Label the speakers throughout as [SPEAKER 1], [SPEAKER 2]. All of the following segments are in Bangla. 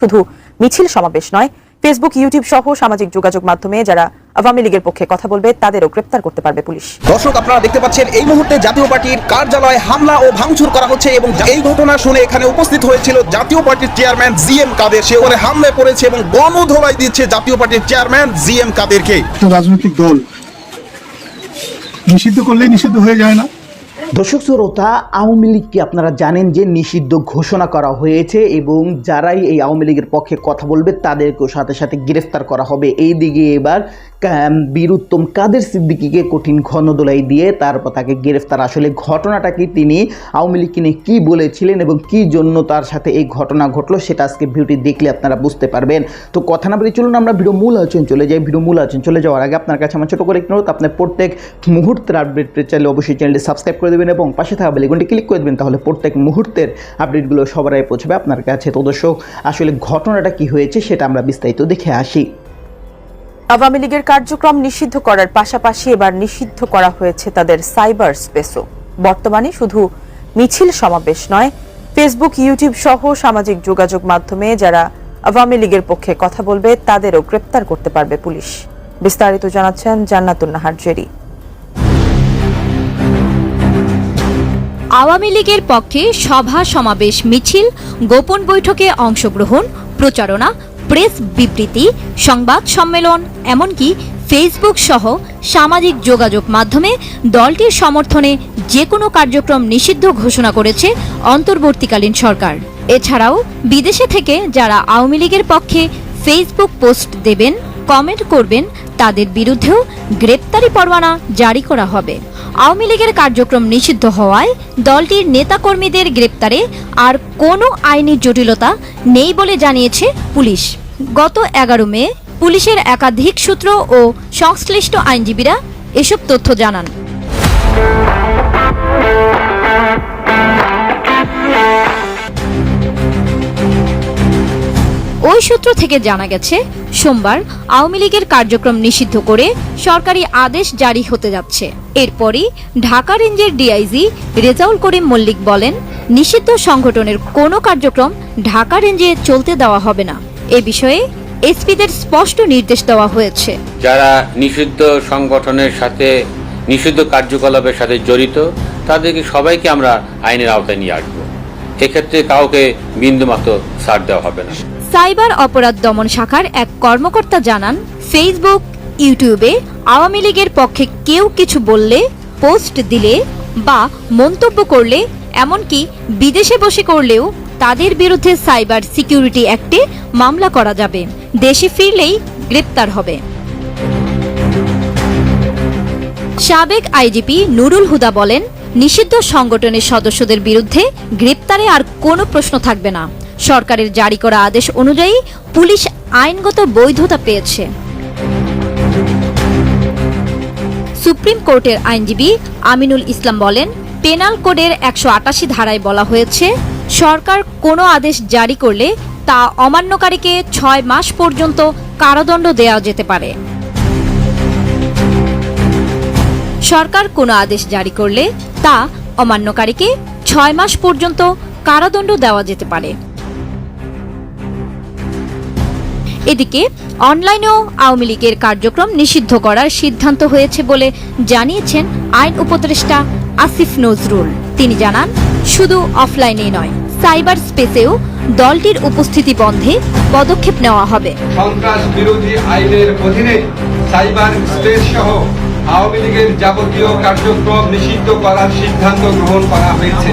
[SPEAKER 1] শুধু মিছিল সমাবেশ নয় ফেসবুক ইউটিউব সহ সামাজিক যোগাযোগ মাধ্যমে যারা আওয়ামী লীগের পক্ষে কথা বলবে তাদেরও গ্রেপ্তার করতে পারবে পুলিশ।
[SPEAKER 2] দর্শক আপনারা দেখতে পাচ্ছেন এই মুহূর্তে জাতীয় পার্টির কার্যালয়ে হামলা ও ভাঙচুর করা হচ্ছে এবং এই ঘটনা শুনে এখানে উপস্থিত হয়েছিল জাতীয় পার্টির চেয়ারম্যান জি এম কাদের। সে ওখানে হামলায় পড়েছে এবং গণধোলাই দিচ্ছে জাতীয় পার্টির চেয়ারম্যান জি এম কাদেরকে
[SPEAKER 3] রাজনৈতিক দল নিষিদ্ধ করলে নিষিদ্ধ হয়ে যায় না।
[SPEAKER 4] দর্শক শ্রোতা, আওয়ামী লীগকে আপনারা জানেন যে নিষিদ্ধ ঘোষণা করা হয়েছে এবং যারাই এই আওয়ামী লীগের পক্ষে কথা বলবে তাদেরকেও সাথে সাথে গ্রেফতার করা হবে। এই দিকে এবার বীরুত্তম কাদের সিদ্দিকিকে কঠিন ঘনদোলাই দিয়ে তারপর তাকে গ্রেফতার। আসলে ঘটনাটা কি? তিনি আওয়ামী লীগকে নিয়ে কী বলেছিলেন এবং কী জন্য তার সাথে এই ঘটনা ঘটলো সেটা আজকে ভিডিওটি দেখলে আপনারা বুঝতে পারবেন। তো কথা না বলে চলুন আমরা ভিডিও মূল আলোচনা চলে যাই। ভিডিও মূল আলোচনা চলে যাওয়ার আগে আপনার কাছে আমার ছোটো করে একটু আপনার প্রত্যেক মুহূর্তের আপডেট চাইলে অবশ্যই চ্যানেলটি সাবস্ক্রাইব করে দেবেন। এবং পাশে থাকা বেলিগুনটি ক্লিক করে দেবেন, তাহলে প্রত্যেক মুহূর্তের আপডেটগুলো সবার আগে পৌঁছবে আপনার কাছে। তো দর্শক, আসলে ঘটনাটা কি হয়েছে সেটা আমরা বিস্তারিত দেখে আসি।
[SPEAKER 1] আওয়ামী লীগের কার্যক্রম নিষিদ্ধ করার পাশাপাশি এবার নিষিদ্ধ করা হয়েছে তাদের সাইবার স্পেসও। বর্তমানে শুধু মিছিল সমাবেশ নয় ফেসবুক ইউটিউব সহ সামাজিক যোগাযোগ মাধ্যমে যারা আওয়ামী লীগের পক্ষে কথা বলবে, তাদেরও গ্রেপ্তার করতে পারবে পুলিশ। বিস্তারিত জানাচ্ছেন জান্নাতুন নাহার জেরি।
[SPEAKER 5] আওয়ামী লীগের পক্ষে সভা, সমাবেশ, মিছিল, গোপন বৈঠকে অংশগ্রহণ, প্রচারণা, প্রেস বিবৃতি, সংবাদ সম্মেলন, এমনকি ফেসবুক সহ সামাজিক যোগাযোগ মাধ্যমে দলটির সমর্থনে যে কোনো কার্যক্রম নিষিদ্ধ ঘোষণা করেছে অন্তর্বর্তীকালীন সরকার। এছাড়াও বিদেশে থেকে যারা আওয়ামী লীগের পক্ষে ফেসবুক পোস্ট দেবেন কমেন্ট করবেন, তাদের বিরুদ্ধেও গ্রেপ্তারি পরোয়ানা জারি করা হবে। আওয়ামী লীগের কার্যক্রম নিষিদ্ধ হওয়ায় দলটির নেতাকর্মীদের গ্রেপ্তারে আর কোনো আইনি জটিলতা নেই বলে জানিয়েছে পুলিশ। গত এগারো মে পুলিশের একাধিক সূত্র ও সংশ্লিষ্ট আইনজীবীরা এসব তথ্য জানান। সূত্র থেকে জানা গেছে, সোমবার আওয়ামী লীগের কার্যক্রম নিষিদ্ধ করে সরকারি আদেশ জারি হতে যাচ্ছে। এরপরই ঢাকা রেঞ্জের ডিআইজি রেজাউল করিম মল্লিক বলেন, নিষিদ্ধ সংগঠনের কোনো কার্যক্রম ঢাকা রেঞ্জে চলতে দেওয়া হবে না। এ বিষয়ে এসপিদের স্পষ্ট নির্দেশ দেওয়া হয়েছে।
[SPEAKER 6] যারা নিষিদ্ধ সংগঠনের সাথে, নিষিদ্ধ কার্যকলাপের সাথে জড়িত, তাদেরকে সবাইকে আমরা আইনের আওতায় নিয়ে আসব। এক্ষেত্রে কাউকে বিন্দুমাত্র ছাড় দেওয়া হবে না।
[SPEAKER 5] সাইবার অপরাধ দমন শাখার এক কর্মকর্তা জানান, ফেসবুক, ইউটিউবে আওয়ামী লীগের পক্ষে কেউ কিছু বললে, পোস্ট দিলে বা মন্তব্য করলে, এমনকি বিদেশে বসে করলেও তাদের বিরুদ্ধে সাইবার সিকিউরিটি অ্যাক্টে মামলা করা যাবে। দেশে ফিরলেই গ্রেপ্তার হবে। সাবেক আইজিপি নুরুল হুদা বলেন, নিষিদ্ধ সংগঠনের সদস্যদের বিরুদ্ধে গ্রেপ্তারে আর কোনো প্রশ্ন থাকবে না। সরকারের জারি করা আদেশ অনুযায়ী পুলিশ আইনগত বৈধতা পেয়েছে। সুপ্রিম কোর্টের আইনজীবী আমিনুল ইসলাম বলেন, পেনাল কোডের একশো আটাশি ধারায় বলা হয়েছে, সরকার কোনো আদেশ জারি করলে তা অমান্যকারীকে ছয় মাস পর্যন্ত কারাদণ্ড দেওয়া যেতে পারে। সরকার কোনো আদেশ জারি করলে তা অমান্যকারীকে ছয় মাস পর্যন্ত কারাদণ্ড দেওয়া যেতে পারে। এদিকে অনলাইনেও আওয়ামী লীগের কার্যক্রম নিষিদ্ধ করার সিদ্ধান্ত হয়েছে বলে জানিয়েছেন আইন উপদেষ্টা আসিফ নজরুল। তিনি জানান শুধু অফলাইনেই নয় সাইবার স্পেসেও দলটির উপস্থিতি বন্ধে পদক্ষেপ নেওয়া হবে।
[SPEAKER 7] সন্ত্রাস বিরোধী আইনের অধীনে সাইবার স্পেস সহ আওয়ামী লীগের যাবতীয় কার্যক্রম নিষিদ্ধ করার সিদ্ধান্ত গ্রহণ করা হয়েছে।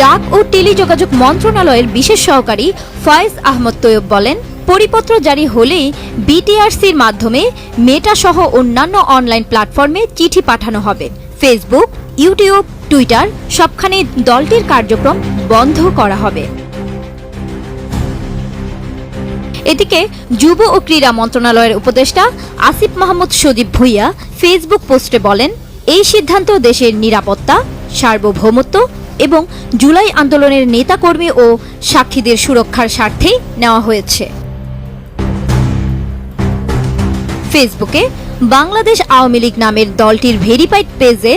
[SPEAKER 5] ডাক ও টেলিযোগাযোগ মন্ত্রণালয়ের বিশেষ সহকারী ফয়েজ আহমদ তৈয়ব বলেন পরিপত্র জারি হলেই বিটিআরসির মাধ্যমে মেটা সহ অন্যান্য অনলাইন প্ল্যাটফর্মে চিঠি পাঠানো হবে। ফেসবুক, ইউটিউব, টুইটার সবখানে দলটির কার্যক্রম বন্ধ করা হবে। এদিকে যুব ও ক্রীড়া মন্ত্রণালয়ের উপদেষ্টা আসিফ মাহমুদ সজীব ভুইয়া ফেসবুক পোস্টে বলেন, এই সিদ্ধান্ত দেশের নিরাপত্তা, সার্বভৌমত্ব এবং জুলাই আন্দোলনের নেতাকর্মী ও সাক্ষীদের সুরক্ষার স্বার্থেই নেওয়া হয়েছে। ফেসবুকে বাংলাদেশ আওয়ামী লীগ নামের দলটির ভেরিফাইড পেজে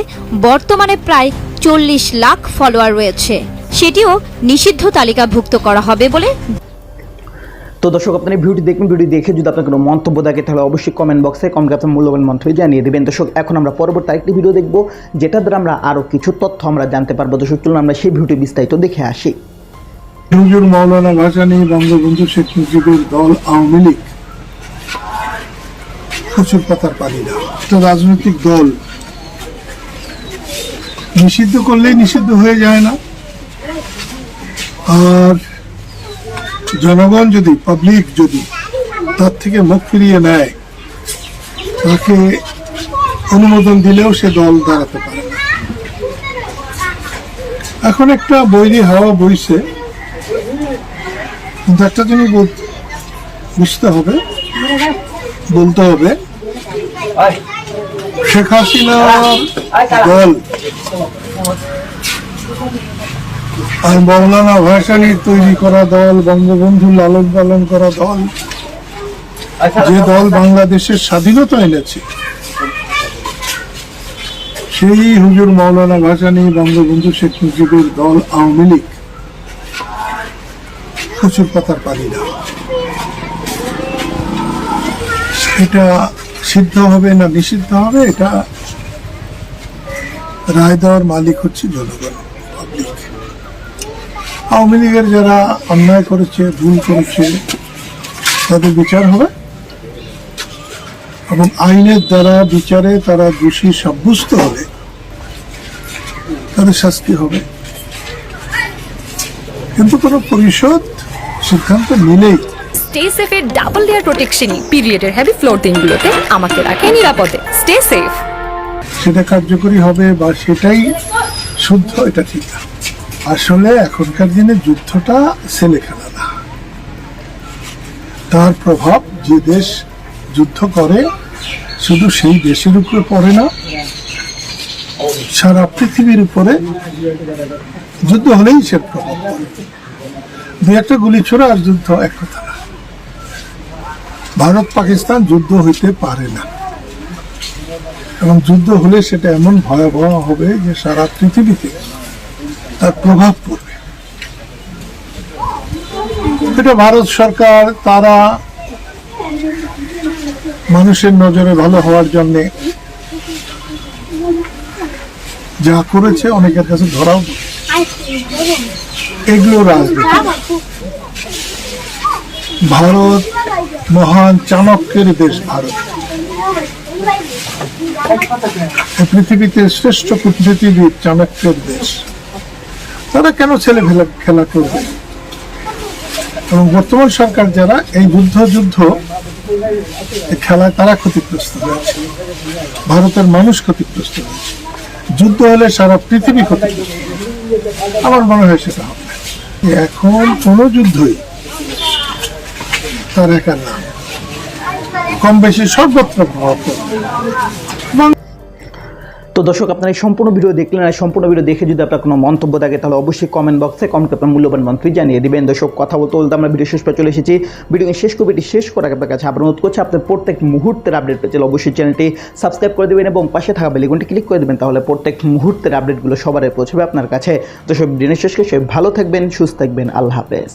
[SPEAKER 5] বর্তমানে প্রায় চল্লিশ লাখ ফলোয়ার রয়েছে। সেটিও নিষিদ্ধ তালিকাভুক্ত করা হবে বলে
[SPEAKER 4] তো দর্শক আপনার এই ভিডিওটি দেখবেন ভিডিও দেখে যদি আপনার কোনো মন্তব্য থাকে তাহলে অবশ্যই কমেন্ট বক্সে কমেন্ট আপনার মূল্যবান মন্তব্য জানিয়ে দেবেন। দর্শক এখন আমরা পরবর্তী আরেকটি ভিডিও দেখব যেটা দ্বারা আমরা আরও কিছু তথ্য আমরা জানতে পারব। দর্শক চলুন আমরা সেই ভিডিওটি বিস্তারিত দেখে আসি।
[SPEAKER 3] হুজুর মাওলানা ভাসানী বঙ্গবন্ধু শেখ মুজিবের দল আওয়ামী লীগ। প্রচুর পাতার পানি না। একটা রাজনৈতিক দল নিষিদ্ধ করলেই নিষিদ্ধ হয়ে যায় না। আর জনগণ যদি পাবলিক যদি তার থেকে মুখ ফিরিয়ে নেয়, তাকে অনুমোদন দিলেও সে দল দাঁড়াতে পারে না। এখন একটা বৈরী হাওয়া বইছে। কিন্তু একটা জিনিস বুঝতে হবে, বলতে হবে। শেখ হাসিনা, দল। আর মৌলানা ভাসানির তৈরি করা দল, বঙ্গবন্ধু লালন পালন করা দল। যে দল বাংলাদেশের স্বাধীনতা এনেছে, সেই হুজুর মৌলানা ভাসানী, বঙ্গবন্ধু শেখ মুজিবের দল, আওয়ামী লীগ। প্রচুর পাতার পানি না। এটা সিদ্ধ হবে না নিষিদ্ধ হবে, এটা রায় দেওয়ার মালিক হচ্ছে জনগণ পাবলিক আওয়ামী লীগের যারা অন্যায় করেছে, ভুল করেছে, তাদের বিচার হবে। এবং আইনের দ্বারা বিচারে তারা দোষী সাব্যস্ত হবে, তাদের শাস্তি হবে। কিন্তু কোনো পরিষদ সিদ্ধান্ত নিলেই
[SPEAKER 8] স্টে সেফের ডাবল লেয়ার প্রোটেকশনই পিরিয়ডের হেভি ফ্লোর দিনগুলোতে আমাকে রাখে নিরাপদে। স্টে সেফ
[SPEAKER 3] সেটা কার্যকরী হবে বা সেটাই শুদ্ধ, এটা ঠিক না। আসলে এখনকার দিনে যুদ্ধটা ছেলে খেলা না তার প্রভাব যে দেশ যুদ্ধ করে, শুধু সেই দেশের উপরে পড়ে না, সারা পৃথিবীর উপরে যুদ্ধ হলেই সে প্রভাব পড়ে। দু একটা গুলি ছোড়া আর যুদ্ধ এক কথা ভারত পাকিস্তান যুদ্ধ হইতে পারে না এবং যুদ্ধ হলে সেটা এমন ভয়াবহ হবে যে সারা পৃথিবীতে তার প্রভাব পড়বে এটা ভারত সরকার, তারা মানুষের নজরে ভালো হওয়ার জন্য যা করেছে অনেকের কাছে ধরাও। এগুলো রাজনীতি। ভারত মহান চাণক্যের দেশ ভারত। পৃথিবীতে শ্রেষ্ঠ কূটনীতিবিদ চাণক্যের দেশ। তারা কেন ছেলে খেলা করবে? এবং বর্তমান সরকার যারা এই যুদ্ধ যুদ্ধ খেলায় তারা ক্ষতিগ্রস্ত হয়েছে। ভারতের মানুষ ক্ষতিগ্রস্ত হয়েছে। যুদ্ধ হলে সারা পৃথিবী ক্ষতিগ্রস্ত। আমার মনে হয় সেটা হবে। এখন কোনো যুদ্ধই তার নাম। কম বেশি সর্বত্র প্রভাব
[SPEAKER 4] তো দর্শক, আপনারা এই সম্পূর্ণ ভিডিও দেখলেন, আর সম্পূর্ণ ভিডিও দেখে যদি আপনার কোনো মন্তব্য থাকে, তাহলে অবশ্যই কমেন্ট বক্সে কমেন্ট আপনার মূল্যবান মন্তব্য জানিয়ে দিবেন। দর্শক, কথা বলতে বলতে আমরা ভিডিও শেষ পর চলে এসেছি। ভিডিও শেষ কবিটি শেষ করার আপনার কাছে আবার অনুরোধ করছি, আপনার প্রত্যেক মুহূর্তের আপডেট পেতে অবশ্যই চ্যানেলটি সাবস্ক্রাইব করে দেবেন এবং পাশে থাকা বেলিগুনটি ক্লিক করে দেবেন, তাহলে প্রত্যেক মুহূর্তের আপডেটগুলো সবার পৌঁছবে আপনার কাছে। দর্শক দিনের শেষ করে ভালো থাকবেন, সুস্থ থাকবেন, আল্লাহ হাফেজ।